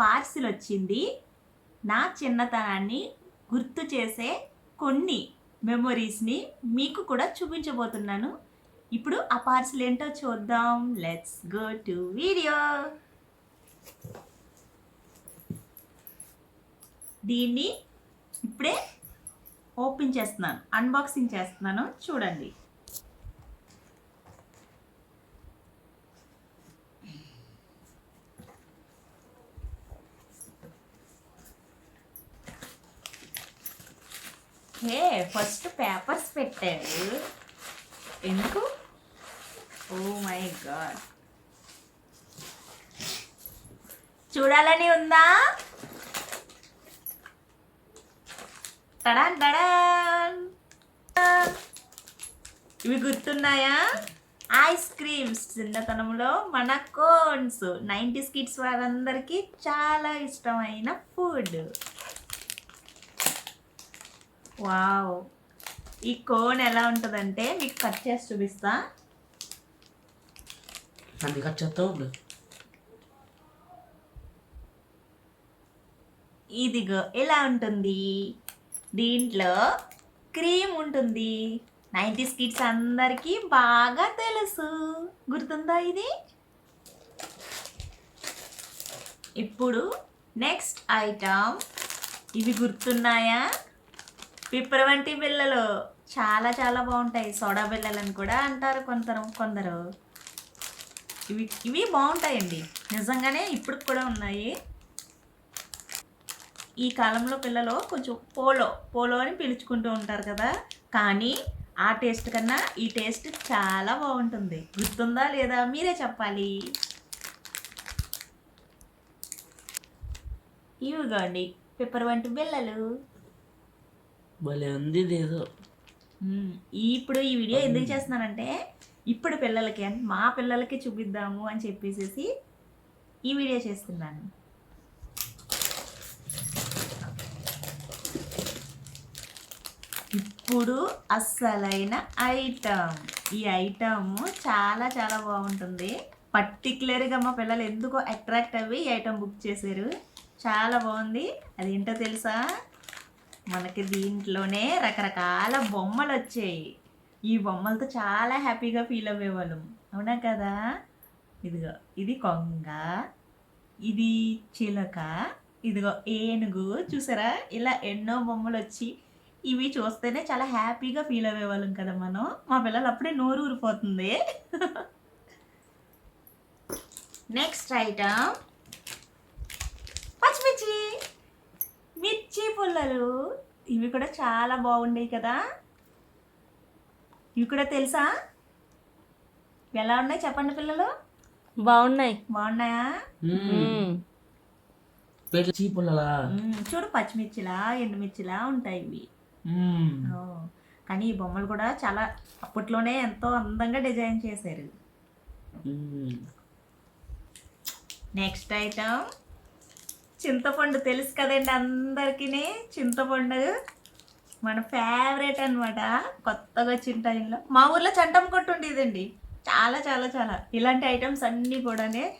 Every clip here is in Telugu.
పార్సిల్ వచ్చింది నా చిన్నతనాన్ని గుర్తు చేసే కొన్ని మెమొరీస్ని మీకు కూడా చూపించబోతున్నాను. ఇప్పుడు ఆ పార్సిల్ ఏంటో చూద్దాం. లెట్స్ గో టు వీడియో దీన్ని ఇప్పుడే ఓపెన్ చేస్తున్నాను. అన్బాక్సింగ్ చేస్తున్నాను. చూడండి. ఓకే ఫస్ట్ పేపర్స్ పెట్టారు ఎందుకు? Oh my god. చూడాలని ఉందా? టడాన్ టడాన్ ఇవి గుర్తున్నాయా? Ice creams. చిన్నతనంలో మన కోన్స్. నైంటీస్ కిడ్స్ వారందరికీ చాలా ఇష్టమైన ఫుడ్. వావ్. ఈ కోన్ ఎలా ఉంటుందంటే మీకు కట్ చేసి చూపిస్తా. అది కట్ చేస్తావు ఇదిగో ఎలా ఉంటుంది? దీంట్లో క్రీమ్ ఉంటుంది. నైంటీస్ కిడ్స్ అందరికీ బాగా తెలుసు. గుర్తుందా ఇది? ఇప్పుడు నెక్స్ట్ ఐటమ్. ఇవి గుర్తున్నాయా? పిప్పరవంటి బిళ్ళలు చాలా చాలా బాగుంటాయి. సోడా బిళ్ళలని కూడా అంటారు కొందరు కొందరు. ఇవి ఇవి బాగుంటాయండి. నిజంగానే ఇప్పుడు కూడా ఉన్నాయి. ఈ కాలంలో పిల్లలు కొంచెం పోలో పోలో అని పిలుచుకుంటూ ఉంటారు కదా. కానీ ఆ టేస్ట్ కన్నా ఈ టేస్ట్ చాలా బాగుంటుంది. గుర్తుందా లేదా మీరే చెప్పాలి. ఇవిగోండి పెప్పర్ వంటి బిళ్ళలు భలే ఉంది ఏదో. ఇప్పుడు ఈ వీడియో ఎందుకు చేస్తున్నానంటే ఇప్పుడు పిల్లలకి అంటే మా పిల్లలకి చూపిద్దాము అని చెప్పేసి ఈ వీడియో చేస్తున్నాను. ఇప్పుడు అస్సలైన ఐటమ్. ఈ ఐటమ్ చాలా చాలా బాగుంటుంది. పర్టికులర్గా మా పిల్లలు ఎందుకో అట్రాక్ట్ అవి ఈ ఐటమ్ బుక్ చేశారు. చాలా బాగుంది. అదేంటో తెలుసా? మనకి దీంట్లోనే రకరకాల బొమ్మలు వచ్చాయి ఈ బొమ్మలతో చాలా హ్యాపీగా ఫీల్ అవ్వేవాళ్ళం. అవునా కదా? ఇదిగో ఇది కొంగ ఇది చిలక ఇదిగో ఏనుగు. చూసారా? ఇలా ఎన్నో బొమ్మలు వచ్చి ఇవి చూస్తేనే చాలా హ్యాపీగా ఫీల్ అయ్యేవాళ్ళం కదా మనం. మా పిల్లలు అప్పుడే నోరు ఊరిపోతుంది నెక్స్ట్ ఐటమ్ మిర్చి పుల్లలు. ఇవి కూడా చాలా బాగుండేవి కదా. ఇవి కూడా తెలుసా? ఎలా ఉన్నాయి చెప్పండి పిల్లలు? బాగున్నాయి. బాగున్నాయా? చూడు పచ్చిమిర్చిలా ఎండుమిర్చిలా ఉంటాయి ఇవి. కానీ ఈ బొమ్మలు కూడా చాలా అప్పట్లోనే ఎంతో అందంగా డిజైన్ చేశారు. Next item. చింతపండు తెలుసు కదండి అందరికీ చింతపండు మన ఫేవరెట్ అన్నమాట. కొత్తగా వచ్చిన టైంలో మా ఊర్లో చంటం కొట్టు ఉండేదండి. చాలా చాలా చాలా. ఇలాంటి ఐటమ్స్ అన్నీ కూడానే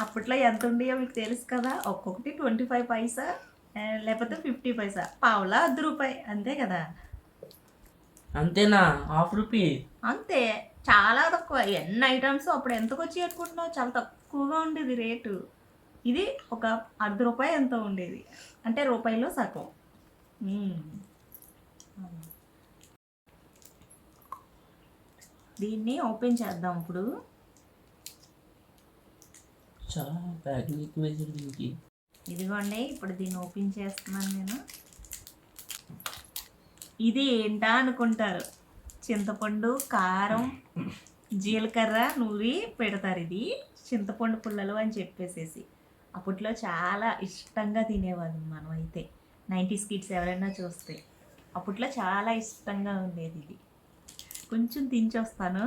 అప్పట్లో ఎంత ఉండేయో మీకు తెలుసు కదా. ఒక్కొక్కటి ట్వంటీ ఫైవ్ పైసా లేకపోతే ఫిఫ్టీ పైసా. పావులా అర్ధ రూపాయి. అంతే కదా. అంతేనా? Half rupee? అంతే. చాలా తక్కువ. ఎన్ని ఐటమ్స్ అప్పుడు ఎంతకు వచ్చి పెట్టుకుంటున్నావు చాలా తక్కువగా ఉండేది రేటు. ఇది ఒక అర్ధ రూపాయి ఎంత ఉండేది. అంటే రూపాయిలో సగం. దీన్ని ఓపెన్ చేద్దాం ఇప్పుడు. ఇదిగోండి ఇప్పుడు దీన్ని ఓపెన్ చేస్తున్నాను నేను. ఇది ఏంటా అనుకుంటారు? చింతపండు కారం జీలకర్ర నూరి పెడతారు ఇది. చింతపండు పుల్లలు అని చెప్పేసేసి. అప్పట్లో చాలా ఇష్టంగా తినేవాళ్ళం మనం అయితే నైంటీస్ కిడ్స్ ఎవరైనా చూస్తే. అప్పట్లో చాలా ఇష్టంగా ఉండేది ఇది. కొంచెం తించొస్తాను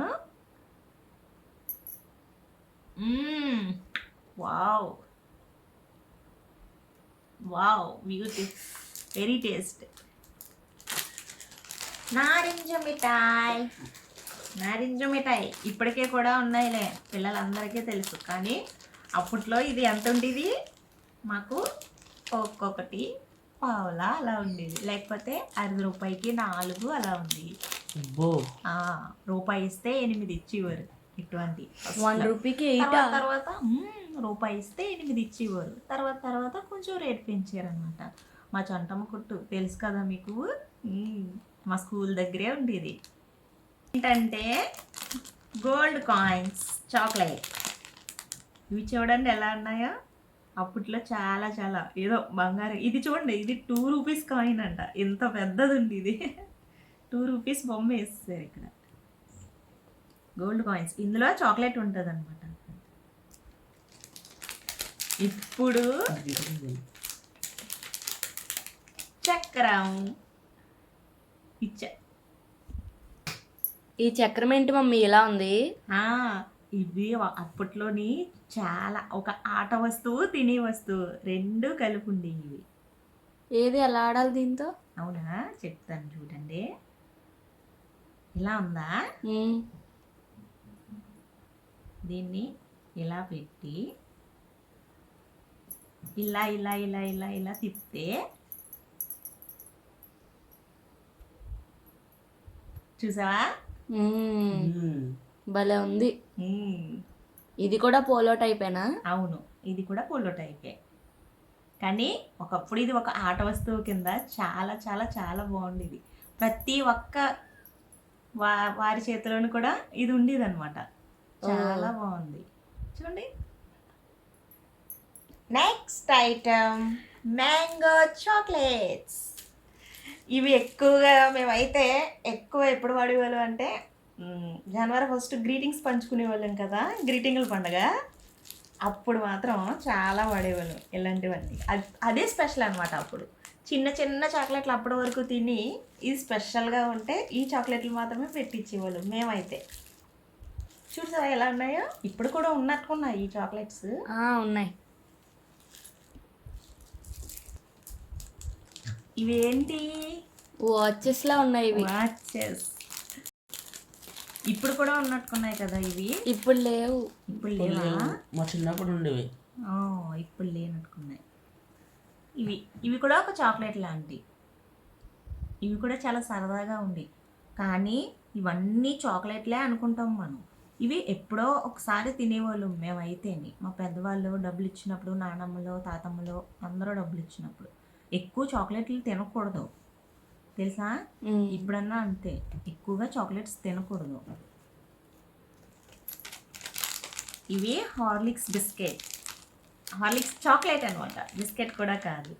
wow. Wow. Beauty. Very taste. నారింజ మిఠాయి. నారింజ మిఠాయి ఇప్పటికే కూడా ఉన్నాయిలే. పిల్లలందరికీ తెలుసు. కానీ అప్పట్లో ఇది ఎంత ఉండేది? మాకు ఒక్కొక్కటి పావులా అలా ఉండేది. లేకపోతే అర్ధ రూపాయికి నాలుగు అలా ఉంది అబ్బో. ఆ, రూపాయి ఇస్తే ఎనిమిది ఇచ్చేవారు ఇటువంటి. వన్ రూపీకి తర్వాత రూపాయి ఇస్తే ఎనిమిది ఇచ్చేవారు. తర్వాత తర్వాత కొంచెం రేట్ పెంచారు అనమాట మా చంటమ్మ కొట్టు తెలుసు కదా మీకు? మా స్కూల్ దగ్గరే ఉండేది. ఏంటంటే గోల్డ్ కాయిన్స్ చాక్లెట్. ఇవి చూడండి ఎలా ఉన్నాయో? అప్పట్లో చాలా చాలా. ఏదో బంగారం. ఇది చూడండి ఇది టూ రూపీస్ కాయిన్ అంట. ఇంత పెద్దది ఉంది ఇది. టూ రూపీస్ బొమ్మ వేస్తారు ఇక్కడ. గోల్డ్ కాయిన్స్ ఇందులో చాక్లెట్ ఉంటుంది అనమాట ఇప్పుడు. చక్రం. ఇచ్చా ఈ చక్రం ఏంటి మమ్మీ? ఇలా ఉంది. ఇవి అప్పట్లోని చాలా ఒక ఆట వస్తువు తినే వస్తువు రెండు కలిపి ఉండేవి. ఏది ఎలా ఆడాలి దీంతో? అవునా? చెప్తాను చూడండి. ఇలా ఉందా. దీన్ని ఇలా పెట్టి ఇలా ఇలా ఇలా ఇలా ఇలా తిప్పితే చూసావా. భలే ఉంది. ఇది కూడా పోలో టైపేనా అవును ఇది కూడా పోలో టైపే కానీ ఒకప్పుడు ఇది ఒక ఆట వస్తువు కింద చాలా చాలా చాలా బాగుండేది. ప్రతి ఒక్క వా వారి చేతిలోని కూడా ఇది ఉండేది అనమాట చాలా బాగుంది. చూడండి. నెక్స్ట్ ఐటమ్ మ్యాంగో చాక్లెట్స్ ఇవి ఎక్కువగా మేమైతే ఎక్కువ ఎప్పుడు వాడేవాళ్ళం అంటే జనవరి ఫస్ట్ గ్రీటింగ్స్ పంచుకునే వాళ్ళం కదా గ్రీటింగ్ల పండగ. అప్పుడు మాత్రం చాలా వాడేవాళ్ళం ఇలాంటివన్నీ. అది అదే స్పెషల్ అనమాట అప్పుడు. చిన్న చిన్న చాక్లెట్లు అప్పటి వరకు తిని ఇది స్పెషల్గా ఉంటే ఈ చాక్లెట్లు మాత్రమే పెట్టించేవాళ్ళు మేమైతే. చూసారా ఎలా ఉన్నాయో? ఇప్పుడు కూడా ఉన్నట్టున్నాయి ఈ చాక్లెట్స్. ఉన్నాయి. ఇవేంటి? వాచెస్ లా ఉన్నాయి ఇవి. వాచెస్ ఇప్పుడు కూడా ఉన్నట్టున్నాయి కదా ఇవి? ఇప్పుడు లేవు. ఇప్పుడు లేవా? మా చిన్నప్పుడు ఉండేవి. ఇప్పుడు లేనట్టుకున్నాయి. ఇవి ఇవి కూడా ఒక చాక్లెట్ లాంటి ఇవి కూడా చాలా సరదాగా ఉంది కానీ ఇవన్నీ చాక్లెట్లే అనుకుంటాం మనం. ఇవి ఎప్పుడో ఒకసారి తినేవాళ్ళు మేమైతేని. మా పెద్దవాళ్ళు డబ్బులు ఇచ్చినప్పుడు నానమ్మలో తాతమ్మలో అందరూ డబ్బులు ఇచ్చినప్పుడు. ఎక్కువ చాక్లెట్లు తినకూడదు. తెలుసా. ఇప్పుడన్నా అంతే. ఎక్కువగా చాక్లెట్స్ తినకూడదు. ఇవి హార్లిక్స్ బిస్కెట్. హార్లిక్స్ చాక్లెట్ అనమాట బిస్కెట్ కూడా కాదు.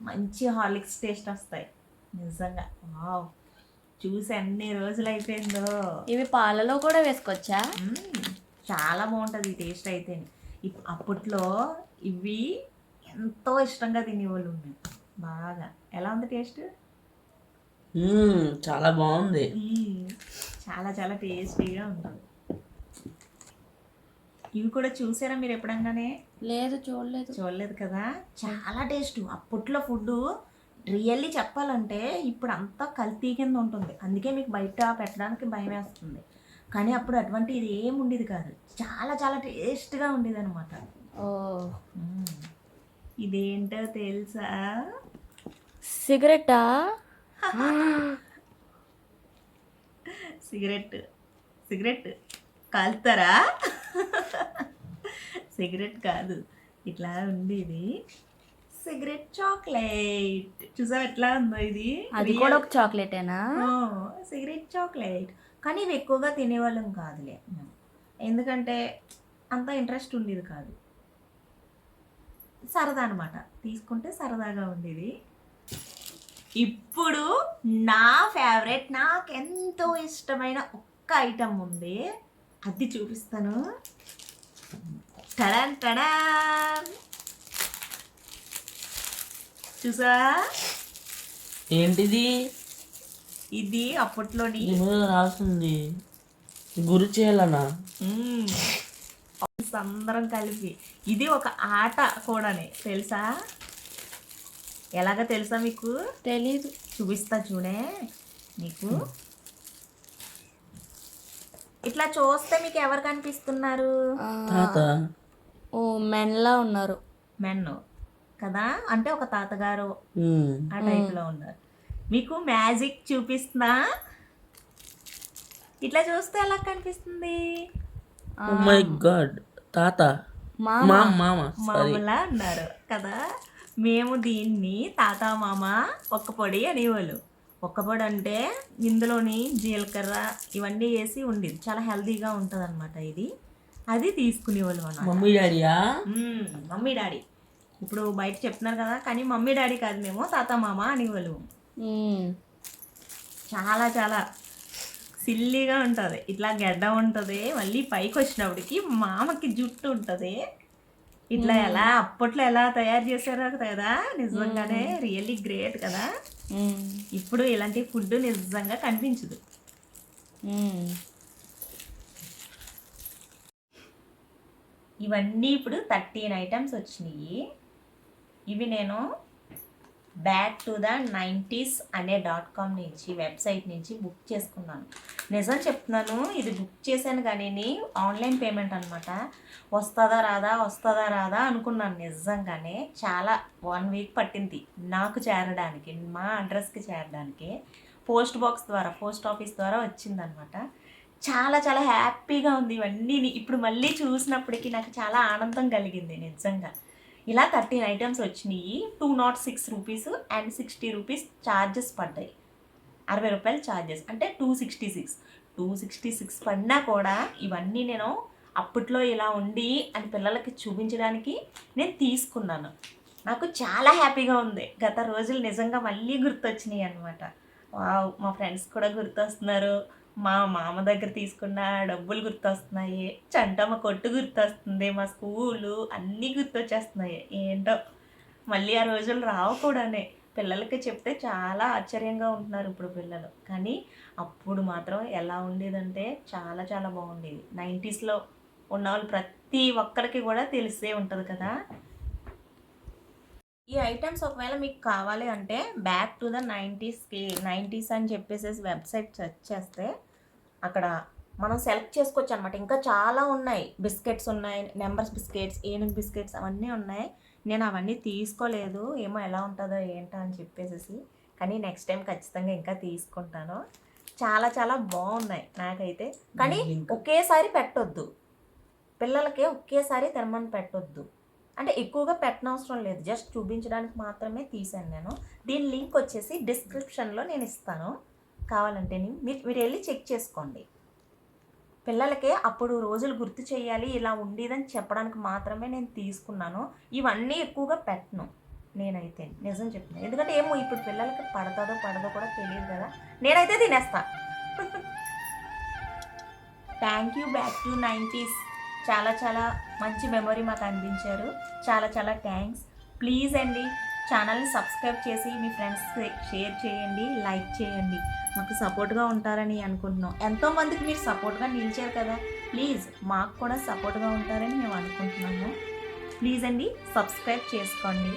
మంచి హార్లిక్స్ టేస్ట్ వస్తాయి. నిజంగా. వావ్. చూసి అన్ని రోజులు అయిపోయిందో ఇవి పాలలో కూడా వేసుకోవచ్చా. చాలా బాగుంటుంది ఈ టేస్ట్ అయితే. అప్పట్లో ఇవి ఎంతో ఇష్టంగా తినేవాళ్ళు బాగా. ఎలా ఉంది టేస్ట్. చాలా బాగుంది. చాలా చాలా టేస్టీగా ఉంటుంది. ఇవి కూడా చూసారా మీరు ఎప్పుడంగానే లేదు చూడలేదు. చూడలేదు కదా? చాలా టేస్ట్. అప్పట్లో ఫుడ్ రియల్లీ చెప్పాలంటే ఇప్పుడు అంతా కల్తీ కింద ఉంటుంది. అందుకే మీకు బయట పెట్టడానికి భయం వేస్తుంది. కానీ అప్పుడు అటువంటి ఇది ఏం ఉండేది కాదు. చాలా చాలా టేస్ట్గా ఉండేది అనమాట ఓ ఇదేంటో తెలుసా? సిగరెటా? సిగరెట్ సిగరెట్ కాలుతారా? సిగరెట్ కాదు. ఇట్లా ఉంది ఇది. Cigarette chocolate. చూసా ఎట్లా ఉందో ఇది? అది కూడా ఒక చాక్లెటేనా? Cigarette chocolate. కానీ ఇవి ఎక్కువగా తినేవాళ్ళం కాదులే. ఎందుకంటే అంత ఇంట్రెస్ట్ ఉండేది కాదు. సరదా అనమాట తీసుకుంటే సరదాగా ఉండేది. ఇప్పుడు నా ఫేవరెట్ నాకు ఎంతో ఇష్టమైన ఒక్క ఐటమ్ ఉంది. అది చూపిస్తాను. టడాన్ టడాన్. చూసా? ఏంటిది? ఇది అప్పట్లోని రాస్తుంది గురి చేయాలనా? మ్మ్. ఫ్రెండ్స్ అందరం కలిపి ఇది ఒక ఆట కూడానే తెలుసా? ఎలాగ తెలుసా మీకు? తెలీదు. చూపిస్తా చూడే. మీకు ఇట్లా చూస్తే మీకు ఎవరు కనిపిస్తున్నారు? తాత. ఓ మెన్లా ఉన్నారు. మెన్ కదా? అంటే ఒక తాతగారు. ఆ టైప్లో ఉన్నారు. మీకు మ్యాజిక్ చూపిస్తున్నా ఇట్లా చూస్తే ఎలా కనిపిస్తుంది? Oh my god. తాత. మామ. మామ మామూలా ఉన్నారు కదా? మేము దీన్ని తాత మామ ఒక్క పొడి అనేవాళ్ళు ఒక్క పొడి అంటే ఇందులోని జీలకర్ర ఇవన్నీ వేసి ఉండేది చాలా హెల్తీగా ఉంటుంది అనమాట ఇది. అది తీసుకునేవాళ్ళు మనం మమ్మీ డాడీయా? మ్మ్. Mummy daddy. ఇప్పుడు బయట చెప్తున్నారు కదా కానీ మమ్మీ డాడీ కాదు మేము తాత మామ అనేవాళ్ళు. చాలా చాలా సిల్లీగా ఉంటుంది. ఇట్లా గడ్డ ఉంటుంది మళ్ళీ పైకి వచ్చినప్పటికి మామకి జుట్టు ఉంటుంది. ఇట్లా ఎలా అప్పట్లో ఎలా తయారు చేశారో కదా నిజంగానే రియల్లీ గ్రేట్ కదా. ఇప్పుడు ఇలాంటి ఫుడ్ నిజంగా కనిపించదు. ఇవన్నీ ఇప్పుడు థర్టీన్ ఐటమ్స్ వచ్చినాయి. ఇవి నేను బ్యాక్ టు ద నైంటీస్ అనే డాట్ కామ్ నుంచి వెబ్సైట్ నుంచి బుక్ చేసుకున్నాను. నిజం చెప్తున్నాను ఇది బుక్ చేశాను కానీ ఆన్లైన్ పేమెంట్ అనమాట వస్తుందా రాదా వస్తుందా రాదా అనుకున్నాను నిజంగానే. చాలా వన్ వీక్ పట్టింది నాకు చేరడానికి మా అడ్రస్కి చేరడానికి. పోస్ట్ బాక్స్ ద్వారా పోస్ట్ ఆఫీస్ ద్వారా వచ్చిందనమాట చాలా చాలా హ్యాపీగా ఉంది ఇవన్నీ ఇప్పుడు మళ్ళీ చూసినప్పటికీ నాకు చాలా ఆనందం కలిగింది నిజంగా. ఇలా థర్టీన్ ఐటమ్స్ వచ్చినాయి. Two naught six rupees and sixty rupees charges పడ్డాయి. అరవై రూపాయలు ఛార్జెస్ అంటే two sixty six. Two sixty six పడినా కూడా ఇవన్నీ నేను అప్పట్లో ఇలా ఉండి అని పిల్లలకి చూపించడానికి నేను తీసుకున్నాను. నాకు చాలా హ్యాపీగా ఉంది. గత రోజులు నిజంగా మళ్ళీ గుర్తొచ్చినాయి అనమాట వావ్ మా ఫ్రెండ్స్ కూడా గుర్తొస్తున్నారు. మా మామ దగ్గర తీసుకున్న డబ్బులు గుర్తొస్తున్నాయి చంటమ్మ కొట్టు గుర్తొస్తుంది మా స్కూలు అన్నీ గుర్తొచ్చేస్తున్నాయి. ఏంటో? మళ్ళీ ఆ రోజులు రావు కూడానే. పిల్లలకి చెప్తే చాలా ఆశ్చర్యంగా ఉంటున్నారు ఇప్పుడు పిల్లలు. కానీ అప్పుడు మాత్రం ఎలా ఉండేదంటే చాలా చాలా బాగుండేది. నైంటీస్లో ఉన్న వాళ్ళు ప్రతి ఒక్కరికి కూడా తెలిసే ఉంటుంది కదా? ఈ ఐటమ్స్ ఒకవేళ మీకు కావాలి అంటే బ్యాక్ టు ద నైంటీస్కి నైంటీస్ అని చెప్పేసి వెబ్సైట్ సెర్చ్ చేస్తే అక్కడ మనం సెలెక్ట్ చేసుకోవచ్చు అనమాట ఇంకా చాలా ఉన్నాయి. బిస్కెట్స్ ఉన్నాయి నెంబర్స్ బిస్కెట్స్ ఏనుగు బిస్కెట్స్ అవన్నీ ఉన్నాయి. నేను అవన్నీ తీసుకోలేదు. ఏమో ఎలా ఉంటుందో ఏంటో అని చెప్పేసి కానీ నెక్స్ట్ టైం ఖచ్చితంగా ఇంకా తీసుకుంటాను. చాలా చాలా బాగున్నాయి నాకైతే. కానీ ఒకేసారి పెట్టొద్దు. పిల్లలకి ఒకేసారి తినమని పెట్టొద్దు. అంటే ఎక్కువగా పెట్టనవసరం లేదు. జస్ట్ చూపించడానికి మాత్రమే తీసాను నేను. దీని లింక్ వచ్చేసి డిస్క్రిప్షన్లో నేను ఇస్తాను. కావాలంటే మీరు మీరు వెళ్ళి చెక్ చేసుకోండి. పిల్లలకి అప్పుడు రోజులు గుర్తు చేయాలి ఇలా ఉండేదని చెప్పడానికి మాత్రమే నేను తీసుకున్నాను. ఇవన్నీ ఎక్కువగా పెట్టను నేనైతే. నిజం చెప్తున్నాను ఎందుకంటే ఏమో ఇప్పుడు పిల్లలకి పడతాదో పడదో కూడా తెలియదు కదా. నేనైతే తినేస్తా. Thank you back to nineties చాలా చాలా మంచి మెమొరీ మాకు అందించారు. చాలా చాలా థ్యాంక్స్ ప్లీజ్ అండి ఛానల్ని సబ్స్క్రైబ్ చేసి మీ ఫ్రెండ్స్కి షేర్ చేయండి లైక్ చేయండి. మాకు సపోర్ట్గా ఉంటారని అనుకుంటున్నాం. ఎంతోమందికి మీరు సపోర్ట్గా నిలిచారు కదా. ప్లీజ్ మాకు కూడా సపోర్ట్గా ఉంటారని మేము అనుకుంటున్నాము. ప్లీజ్ అండి సబ్స్క్రైబ్ చేసుకోండి.